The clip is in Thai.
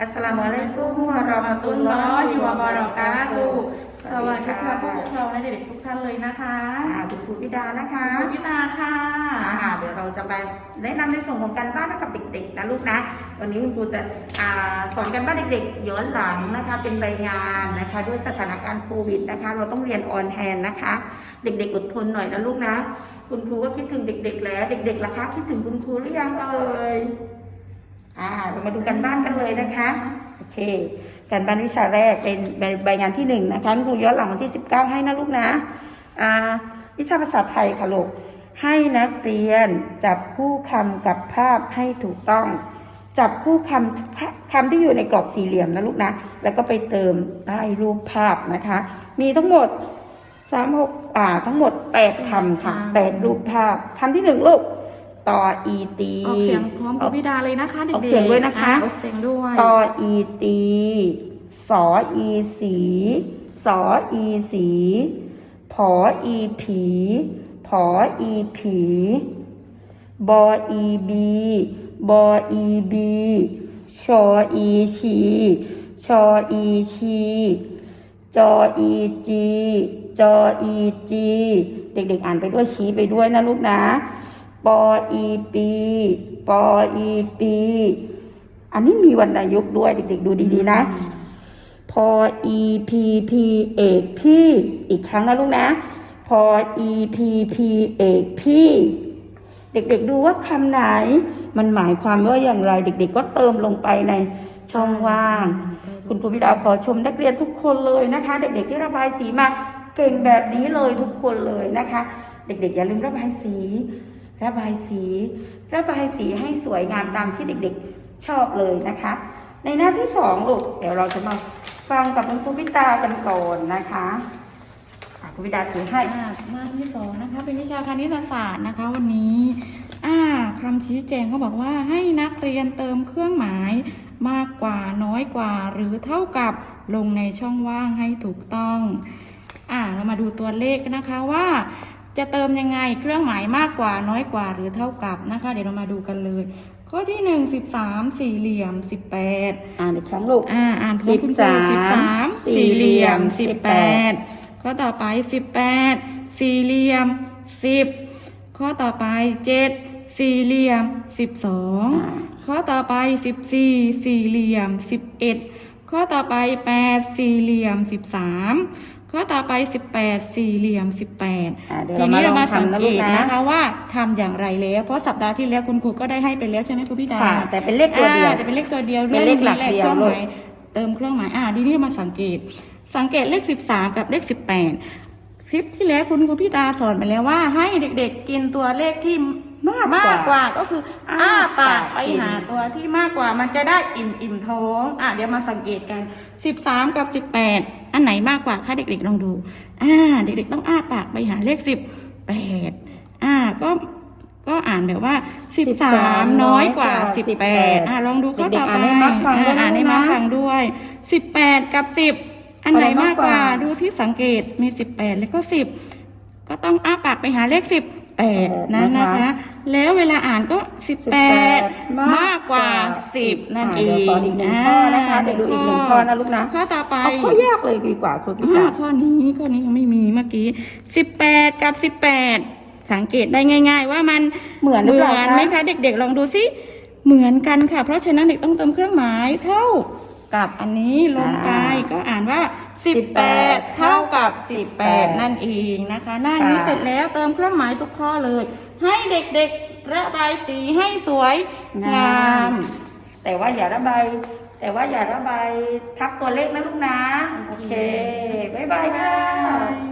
อัสสลามุอะลัยกุมวะเราะมะตุลลอฮิวะบะเราะกาตุฮ์สวัสดีค่ะผู้ปกครองและเด็กๆทุกท่านเลยนะคะอ่าคุณครูพิดานะคะคุณพิตาค่ะอ่าเดี๋ยวเราจะไปแนะนำในส่วนของการบ้านให้กับเด็กๆนะลูกนะ วันนี้คุณครูจะอ่าสอนการบ้านเด็กๆย้อนหลังนะคะ เป็นใบงานนะคะ ด้วยสถานการณ์โควิดนะคะ เราต้องเรียนออนแฮนนะคะ เด็กๆอดทนหน่อยนะลูกนะ คุณครูก็คิดถึงเด็ก ๆ แล้ว เด็กๆล่ะคะคิดถึงคุณครูหรือยังเอ่ย อ่าเรามาดูการบ้านกันเลยนะคะ โอเค การบ้านวิชาแรกเป็นใบใบงานที่หนึ่งนะคะคุณครูย้อนหลังวันที่19ให้นะลูกนะ อ่า วิชาภาษาไทยค่ะลูก ให้นักเรียนจับคู่คำกับภาพให้ถูกต้อง จับคู่คำคำที่อยู่ในกรอบสี่เหลี่ยมนะลูกนะ แล้วก็ไปเติมใต้รูปภาพนะคะ มีทั้งหมดสามหกอ่า ทั้งหมดแปดคำค่ะแปดรูปภาพคำที่หนึ่งลูก ต่ออีตีออกเสียงพร้อมคุณพิดาเลยนะคะเด็กๆออกเสียงด้วยนะคะออกเสียงด้วยตออีตีสออีสีสออีสีผออีผีผออีผีบออีบีบออีบีชออีชีชออีชีจออีจีจออีจีเด็กๆอ่านไปด้วยชี้ไปด้วยนะลูกนะ ปออีปีปออีปี อันนี้มีวรรณยุกต์ด้วยเด็กๆดูดีๆนะ พอ e p p เอกพี่อีกครั้งนะลูกนะพอ e p p เอกพี่ เด็กๆดูว่าคำไหน มันหมายความว่าอย่างไร เด็ก ๆ ก็เติมลงไปในช่องว่าง คุณครูพิดาขอชมนักเรียนทุกคนเลยนะคะ เด็กๆที่ระบายสีมาเก่งแบบนี้เลยทุกคนเลยนะคะ เด็กๆอย่าลืมระบายสี ระบายสี ระบายสีให้สวยงามตามที่เด็กๆชอบเลยนะคะ ในหน้าที่สองลูกเดี๋ยวเราจะมาฟังกับคุณครูพิตากันก่อนนะคะครูพิตาถือให้อ่าหน้าที่สองนะคะ เป็นวิชาคณิตศาสตร์นะคะวันนี้อ่าคำชี้แจงเขาบอกว่าให้นักเรียนเติมเครื่องหมายมากกว่าน้อยกว่าหรือเท่ากับลงในช่องว่างให้ถูกต้อง อ่าเรามาดูตัวเลขนะคะว่า จะเติมยังไงเครื่องหมายมากกว่าน้อยกว่าหรือเท่ากับนะคะ เดี๋ยวเรามาดูกันเลย ข้อที่หนึ่งสิบสามสี่เหลี่ยมสิบแปดอ่านอีกครั้งลูกอ่าอ่านพร้อมคุณครู13สิบสามสี่เหลี่ยมสิบแปดข้อต่อไปสิบแปดสี่เหลี่ยมสิบข้อต่อไปเจ็ดสี่เหลี่ยมสิบสองอ่าข้อต่อไปสิบสี่สี่เหลี่ยมสิบเอ็ดข้อต่อไปแปดสี่เหลี่ยมสิบสาม ข้อต่อไปสิบแปดสี่เหลี่ยมสิบแปดอ่าเดี๋ยวทีเรามานี้ลเราองมาสังทำนะเกลูกตนะนะคะว่าทำอย่างไรแล้ว เพราะสัปดาห์ที่แล้วคุณครูก็ได้ให้ไปแล้วใช่ไหมคุณพี่ดาค่ะแต่เป็นเลขตัวเดียวอ่าแต่เป็นเลขตัวเดียวเป็นเลขหลักเดียวเครื่องหลูมากยเติมเครื่องหมายอ่าทีนี้มาสังเกต สังเกตเลขสิบสามกับเลขสิบแปดคลิปที่แล้วคุณครูพี่ตาสอนไปแล้วว่าให้เด็กๆ กินตัวเลขที่ มากกว่ามากกว่าก็คืออ้าอ้าปาปากกไปกินหาตัวที่มากกว่ามันจะได้อิ่มอิ่มท้องอะเดี๋ยวมาสังเกตกันสิบสามกับสิบแปดอันไหนมากกว่าคะเด็กๆลองดูอ่าเด็กๆต้องอ้าปากไปหาเลขสิบแปดอ่าก็ก็อ่านแบบว่าสิบสามน้อยกว่าสิบแปดอ่าลองดูข้อต่อไปเด็กๆอ่านให้มักฟังด้วยนะอ่านให้มาฟังด้วยสิบแปดกับสิบอันไหนมากกว่าอะไรมากกว่าดูที่สังเกตมีสิบแปดแล้วก็สิบก็ต้องอ้าปากไปหาเลขสิบแปดนั่นนะคะ แล้วเวลาอ่านก็สิบแปดมากกว่าสิบนั่นเออ่างเดี๋ยวสอนอีกหนึ่งข้อนะคะเดี๋ยวดูอีกหนึ่งข้อนะลูกนะข้อต่อไปเอาข้อยากเลยดีกว่าครูพิอ่าตาข้อนี้ข้อนี้ยังไม่มีเมื่อกี้สิบแปดกับสิบแปดสังเกตได้ง่าย ๆ ว่ามันเหมือนหรือเปล่าไหมคะเด็ก ๆ ลองดูสิเหมือนกันค่ะ เพราะฉะนั้นเด็กต้องเติมเครื่องหมายเท่ากับอันนี้ลงไปก็อ่านว่า สิบแปดเท่ากับสิบแปดนั่นเองนะคะ หน้านี้เสร็จแล้วเติมเครื่องหมายทุกข้อเลย ให้เด็กๆระบายสีให้สวยงาม แต่ว่าอย่าระบายแต่ว่าอย่าระบายทับตัวเลขนะลูกนะ โอเค บ๊ายบายค่ะ